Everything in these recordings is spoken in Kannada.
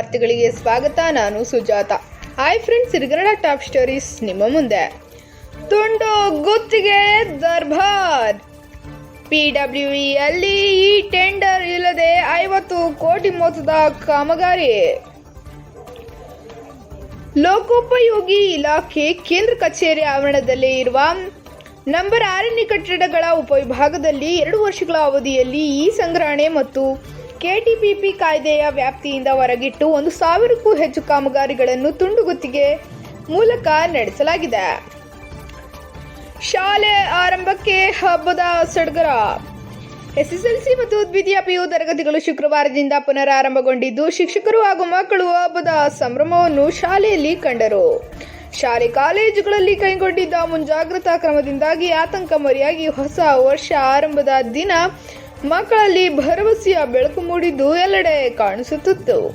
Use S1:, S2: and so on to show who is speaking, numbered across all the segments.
S1: ವಾರ್ತೆಗಳಿಗೆ ಸ್ವಾಗತ. ನಾನು Sujatha. Hi friends Sirigannada top stories ನಿಮ್ಮ ಮುಂದೆ. ತುಂಡು ಗುತ್ತಿಗೆ ದರ್ಬಾರ್. ಪಿಡಬ್ಲ್ಯೂಇಯಲ್ಲಿ ಈ ಟೆಂಡರ್ ಇಲ್ಲದೆ ಐವತ್ತು ಕೋಟಿ ಮೊತ್ತದ ಕಾಮಗಾರಿ. ಲೋಕೋಪಯೋಗಿ ಇಲಾಖೆ ಕೇಂದ್ರ ಕಚೇರಿ ಆವರಣದಲ್ಲಿ ಇರುವ ನಂಬರ್ ಆರನೇ ಕಟ್ಟಡಗಳ ಉಪವಿಭಾಗದಲ್ಲಿ ಎರಡು ವರ್ಷಗಳ ಅವಧಿಯಲ್ಲಿ ಈ ಸಂಗ್ರಹಣೆ ಮತ್ತು ಕೆಟಿಪಿಪಿ ಕಾಯ್ದೆಯ ವ್ಯಾಪ್ತಿಯಿಂದ ಹೊರಗಿಟ್ಟು ಒಂದು ಸಾವಿರಕ್ಕೂ ಹೆಚ್ಚು ಕಾಮಗಾರಿಗಳನ್ನು ತುಂಡುಗುತ್ತಿಗೆ ಮೂಲಕ ನಡೆಸಲಾಗಿದೆ. ಶಾಲೆ ಆರಂಭಕ್ಕೆ ಹಬ್ಬದ ಸಡಗರ. ಎಸ್ಎಸ್ಎಲ್ಸಿ ಮತ್ತು ದ್ವಿತೀಯ ಪಿಯು ತರಗತಿಗಳು ಶುಕ್ರವಾರದಿಂದ ಪುನರಾರಂಭಗೊಂಡಿದ್ದು, ಶಿಕ್ಷಕರು ಹಾಗೂ ಮಕ್ಕಳು ಹಬ್ಬದ ಸಂಭ್ರಮವನ್ನು ಶಾಲೆಯಲ್ಲಿ ಕಂಡರು. ಶಾಲೆ ಕಾಲೇಜುಗಳಲ್ಲಿ ಕೈಗೊಂಡಿದ್ದ ಮುಂಜಾಗ್ರತಾ ಕ್ರಮದಿಂದಾಗಿ ಆತಂಕ ಮರಿಯಾಗಿ ಹೊಸ ವರ್ಷ ಆರಂಭದ ದಿನ ಮಕ್ಕಳಲ್ಲಿ ಭರವಸೆಯ ಬೆಳಕು ಮೂಡಿದ್ದು ಎಲ್ಲೆಡೆ ಕಾಣಿಸುತ್ತಿತ್ತು.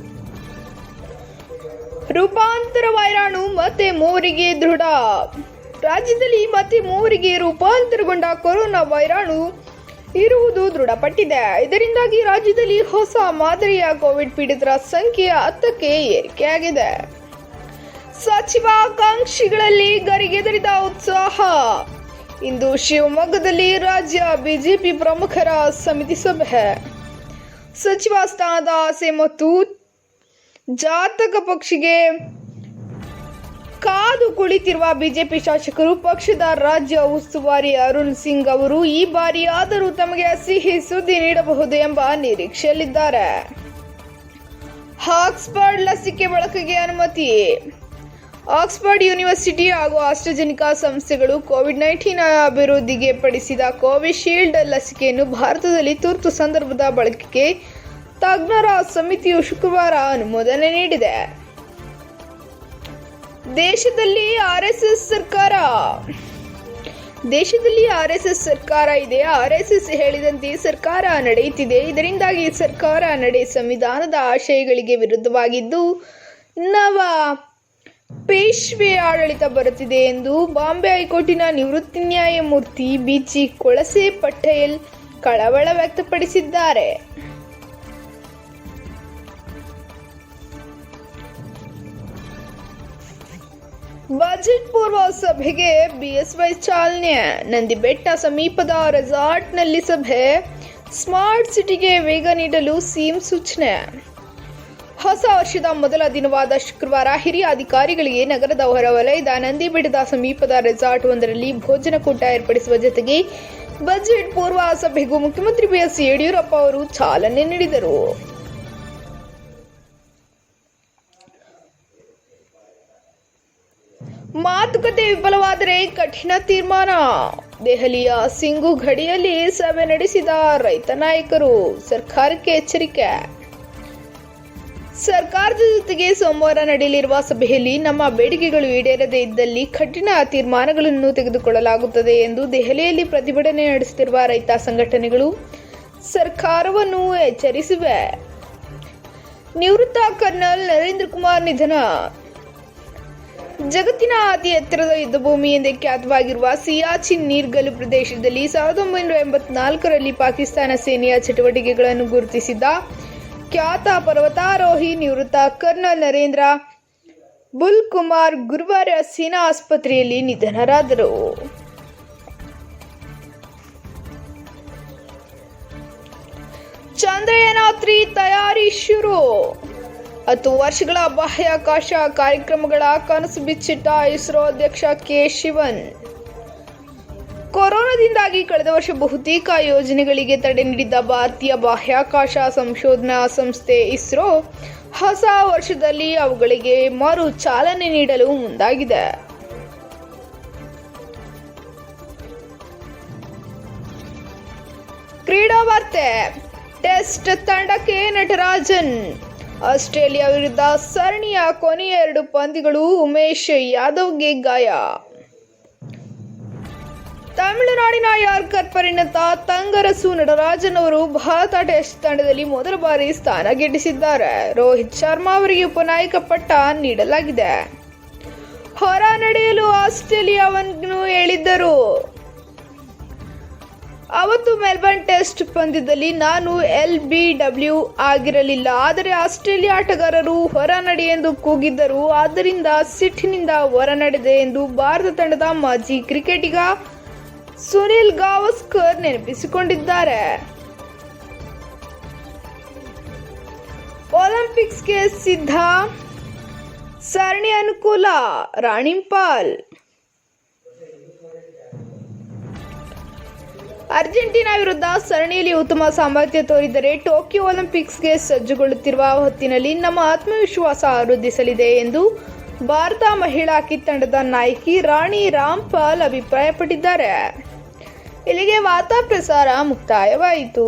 S1: ರೂಪಾಂತರ ವೈರಾಣು ಮತ್ತೆ ಮೂವರಿಗೆ ದೃಢ. ರಾಜ್ಯದಲ್ಲಿ ಮತ್ತೆ ಮೂವರಿಗೆ ರೂಪಾಂತರಗೊಂಡ ಕೊರೋನಾ ವೈರಾಣು ಇರುವುದು ದೃಢಪಟ್ಟಿದೆ. ಇದರಿಂದಾಗಿ ರಾಜ್ಯದಲ್ಲಿ ಹೊಸ ಮಾದರಿಯ ಕೋವಿಡ್ ಪೀಡಿತರ ಸಂಖ್ಯೆ ಹತ್ತಕ್ಕೆ ಏರಿಕೆಯಾಗಿದೆ. ಸಚಿವಾಕಾಂಕ್ಷಿಗಳಲ್ಲಿ ಗರಿಗೆದರಿದ ಉತ್ಸಾಹ. ಇಂದು ಶಿವಮೊಗ್ಗದಲ್ಲಿ ರಾಜ್ಯ ಬಿಜೆಪಿ ಪ್ರಮುಖರ ಸಮಿತಿ ಸಭೆ. ಸಚಿವ ಸ್ಥಾನದ ಆಸೆ ಮತ್ತು ಜಾತಕ ಪಕ್ಷಿಗೆ ಕಾದು ಕುಳಿತಿರುವ ಬಿಜೆಪಿ ಶಾಸಕರು ಪಕ್ಷದ ರಾಜ್ಯ ಉಸ್ತುವಾರಿ ಅರುಣ್ ಸಿಂಗ್ ಅವರು ಈ ಬಾರಿ ಆದರೂ ತಮಗೆ ಸಿಹಿ ಸುದ್ದಿ ನೀಡಬಹುದು ಎಂಬ ನಿರೀಕ್ಷೆಯಲ್ಲಿದ್ದಾರೆ. ಆಕ್ಸ್ಫರ್ಡ್ ಲಸಿಕೆ ಬಳಕೆಗೆ ಅನುಮತಿ ಆಕ್ಸ್ಫರ್ಡ್ ಯೂನಿವರ್ಸಿಟಿ ಹಾಗೂ ಆಸ್ಟ್ರಜೆನಿಕಾ ಸಂಸ್ಥೆಗಳು ಕೋವಿಡ್ ನೈನ್ಟೀನ್ ಅಭಿವೃದ್ಧಿಗೆ ಪಡಿಸಿದ ಕೋವಿಶೀಲ್ಡ್ ಲಸಿಕೆಯನ್ನು ಭಾರತದಲ್ಲಿ ತುರ್ತು ಸಂದರ್ಭದ ಬಳಕೆಗೆ ತಜ್ಞರ ಸಮಿತಿಯು ಶುಕ್ರವಾರ ಅನುಮೋದನೆ ನೀಡಿದೆ. ದೇಶದಲ್ಲಿ ಆರ್ಎಸ್ಎಸ್ ಸರ್ಕಾರ. ದೇಶದಲ್ಲಿ ಆರ್ಎಸ್ಎಸ್ ಸರ್ಕಾರ ಇದೆ. ಆರ್ಎಸ್ಎಸ್ ಹೇಳಿದಂತೆ ಸರ್ಕಾರ ನಡೆಯುತ್ತಿದೆ. ಇದರಿಂದಾಗಿ ಸರ್ಕಾರ ನಡೆ ಸಂವಿಧಾನದ ಆಶಯಗಳಿಗೆ ವಿರುದ್ಧವಾಗಿದ್ದು ನವ ಪೇಶ್ವೆ ಆಡಳಿತ ಬರುತ್ತಿದೆ ಎಂದು ಬಾಂಬೆ ಹೈಕೋರ್ಟಿನ ನಿವೃತ್ತಿ ನ್ಯಾಯಮೂರ್ತಿ ಬಿಜಿ ಕೊಳಸೆ ಪಟೇಲ್ ಕಳವಳ ವ್ಯಕ್ತಪಡಿಸಿದ್ದಾರೆ. ಬಜೆಟ್ ಪೂರ್ವ ಸಭೆಗೆ ಬಿಎಸ್ವೈ ಚಾಲನೆ, ನಂದಿಬೆಟ್ಟ ಸಮೀಪದ ರೆಸಾರ್ಟ್ನಲ್ಲಿ ಸಭೆ, ಸ್ಮಾರ್ಟ್ ಸಿಟಿಗೆ ವೇಗ ನೀಡಲು ಸಿಎಂ ಸೂಚನೆ. ಹೊಸ ವರ್ಷದ ಮೊದಲ ದಿನವಾದ ಶುಕ್ರವಾರ ಹಿರಿಯ ಅಧಿಕಾರಿಗಳಿಗೆ ನಗರದ ಹೊರವಲಯದ ನಂದಿಬೆಟ್ಟದ ಸಮೀಪದ ರೆಸಾರ್ಟ್ ಒಂದರಲ್ಲಿ ಭೋಜನ ಕೂಟ ಏರ್ಪಡಿಸುವ ಜೊತೆಗೆ ಬಜೆಟ್ ಪೂರ್ವ ಸಭೆಗೂ ಮುಖ್ಯಮಂತ್ರಿ ಬಿಎಸ್ ಯಡಿಯೂರಪ್ಪ ಅವರು ಚಾಲನೆ ನೀಡಿದರು. ಮಾತುಕತೆ ವಿಫಲವಾದರೆ ಕಠಿಣ ತೀರ್ಮಾನ. ದೆಹಲಿಯ ಸಿಂಗು ಗಡಿಯಲ್ಲಿ ಸಭೆ ನಡೆಸಿದ ರೈತ ನಾಯಕರು ಸರ್ಕಾರಕ್ಕೆ ಎಚ್ಚರಿಕೆ. ಸರ್ಕಾರದ ಜೊತೆಗೆ ಸೋಮವಾರ ನಡೆಯಲಿರುವ ಸಭೆಯಲ್ಲಿ ನಮ್ಮ ಬೇಡಿಕೆಗಳು ಈಡೇರದೇ ಇದ್ದಲ್ಲಿ ಕಠಿಣ ತೀರ್ಮಾನಗಳನ್ನು ತೆಗೆದುಕೊಳ್ಳಲಾಗುತ್ತದೆ ಎಂದು ದೆಹಲಿಯಲ್ಲಿ ಪ್ರತಿಭಟನೆ ನಡೆಸುತ್ತಿರುವ ರೈತ ಸಂಘಟನೆಗಳು ಸರ್ಕಾರವನ್ನು ಎಚ್ಚರಿಸಿವೆ. ನಿವೃತ್ತ ಕರ್ನಲ್ ನರೇಂದ್ರ ಕುಮಾರ್ ನಿಧನ. ಜಗತ್ತಿನ ಅತಿ ಎತ್ತರದ ಯುದ್ಧಭೂಮಿ ಎಂದೇ ಖ್ಯಾತವಾಗಿರುವ ಸಿಯಾಚಿನ್ ನೀರ್ಗಲ್ಲು ಪ್ರದೇಶದಲ್ಲಿ ಸಾವಿರದ ಒಂಬೈನೂರ ಎಂಬತ್ನಾಲ್ಕರಲ್ಲಿ ಪಾಕಿಸ್ತಾನ ಸೇನೆಯ ಚಟುವಟಿಕೆಗಳನ್ನು ಗುರುತಿಸಿದ್ದ ಖ್ಯಾತ ಪರ್ವತಾರೋಹಿ ನಿವೃತ್ತ ಕರ್ನಲ್ ನರೇಂದ್ರ ಬುಲ್ ಕುಮಾರ್ ಗುರುವಾರ ಸೇನಾ ಆಸ್ಪತ್ರೆಯಲ್ಲಿ ನಿಧನರಾದರು. ಚಂದ್ರಯಾನ ತ್ರೀ ತಯಾರಿ ಶುರು. ಹತ್ತು ವರ್ಷಗಳ ಬಾಹ್ಯಾಕಾಶ ಕಾರ್ಯಕ್ರಮಗಳ ಕನಸು ಬಿಚ್ಚಿಟ್ಟ ಇಸ್ರೋ ಅಧ್ಯಕ್ಷ ಕೆ. ಶಿವನ್. ಕೊರೋನಾದಿಂದಾಗಿ ಕಳೆದ ವರ್ಷ ಬಹುತೇಕ ಯೋಜನೆಗಳಿಗೆ ತಡೆ ನೀಡಿದ್ದ ಭಾರತೀಯ ಬಾಹ್ಯಾಕಾಶ ಸಂಶೋಧನಾ ಸಂಸ್ಥೆ ಇಸ್ರೋ ಹೊಸ ವರ್ಷದಲ್ಲಿ ಅವುಗಳಿಗೆ ಮರು ಚಾಲನೆ ನೀಡಲು ಮುಂದಾಗಿದೆ. ಕ್ರೀಡಾ ವಾರ್ತೆ, ಟೆಸ್ಟ್ ತಂಡಕ್ಕೆ ನಟರಾಜನ್. ಆಸ್ಟ್ರೇಲಿಯಾ ವಿರುದ್ಧ ಸರಣಿಯ ಕೊನೆಯ ಎರಡು ಪಂದ್ಯಗಳು ಉಮೇಶ್ ಯಾದವ್ಗೆ ಗಾಯ. ತಮಿಳುನಾಡಿನ ಯಾರ್ಕರ್ ಪರಿಣತ ತಂಗರಸು ನಟರಾಜನ್ ಅವರು ಭಾರತ ಟೆಸ್ಟ್ ತಂಡದಲ್ಲಿ ಮೊದಲ ಬಾರಿ ಸ್ಥಾನ ಗಿಟ್ಟಿಸಿದ್ದಾರೆ ರೋಹಿತ್ ಶರ್ಮಾ ಅವರಿಗೆ ಉಪನಾಯಕ ಪಟ್ಟ ನೀಡಲಾಗಿದೆ. ಹೊರ ನಡೆಯಲು ಆಸ್ಟ್ರೇಲಿಯಾವನ್ನು ಹೇಳಿದ್ದರು. ಅವತ್ತು ಮೆಲ್ಬರ್ನ್ ಟೆಸ್ಟ್ ಪಂದ್ಯದಲ್ಲಿ ನಾನು ಎಲ್ ಬಿ ಡಬ್ಲ್ಯೂ ಆಗಿರಲಿಲ್ಲ. ಆದರೆ ಆಸ್ಟ್ರೇಲಿಯಾ ಆಟಗಾರರು ಹೊರ ಎಂದು ಕೂಗಿದ್ದರು. ಆದ್ದರಿಂದ ಸಿಟ್ಟಿನಿಂದ ಹೊರ ನಡೆದೆ ಎಂದು ಭಾರತ ತಂಡದ ಮಾಜಿ ಕ್ರಿಕೆಟಿಗ ಸುನಿಲ್ ಗಾವಸ್ಕರ್ ನೆನಪಿಸಿಕೊಂಡಿದ್ದಾರೆ. ಒಲಿಂಪಿಕ್ಸ್ಗೆ ಸಿದ್ಧ, ಸರಣಿ ಅನುಕೂಲ, ರಾಣಿಂಪಾಲ್. ಅರ್ಜೆಂಟೀನಾ ವಿರುದ್ಧ ಸರಣಿಯಲ್ಲಿ ಉತ್ತಮ ಸಾಮರ್ಥ್ಯ ತೋರಿದರೆ ಟೋಕಿಯೋ ಒಲಿಂಪಿಕ್ಸ್ಗೆ ಸಜ್ಜುಗೊಳ್ಳುತ್ತಿರುವ ಹೊತ್ತಿನಲ್ಲಿ ನಮ್ಮ ಆತ್ಮವಿಶ್ವಾಸ ವೃದ್ಧಿಸಲಿದೆ ಎಂದು ಭಾರತ ಮಹಿಳಾ ಹಾಕಿ ನಾಯಕಿ ರಾಣಿ ರಾಮ್ಪಾಲ್ ಅಭಿಪ್ರಾಯಪಟ್ಟಿದ್ದಾರೆ. ಇಲ್ಲಿಗೆ ವಾರ್ತಾ ಪ್ರಸಾರ ಮುಕ್ತಾಯವಾಯಿತು.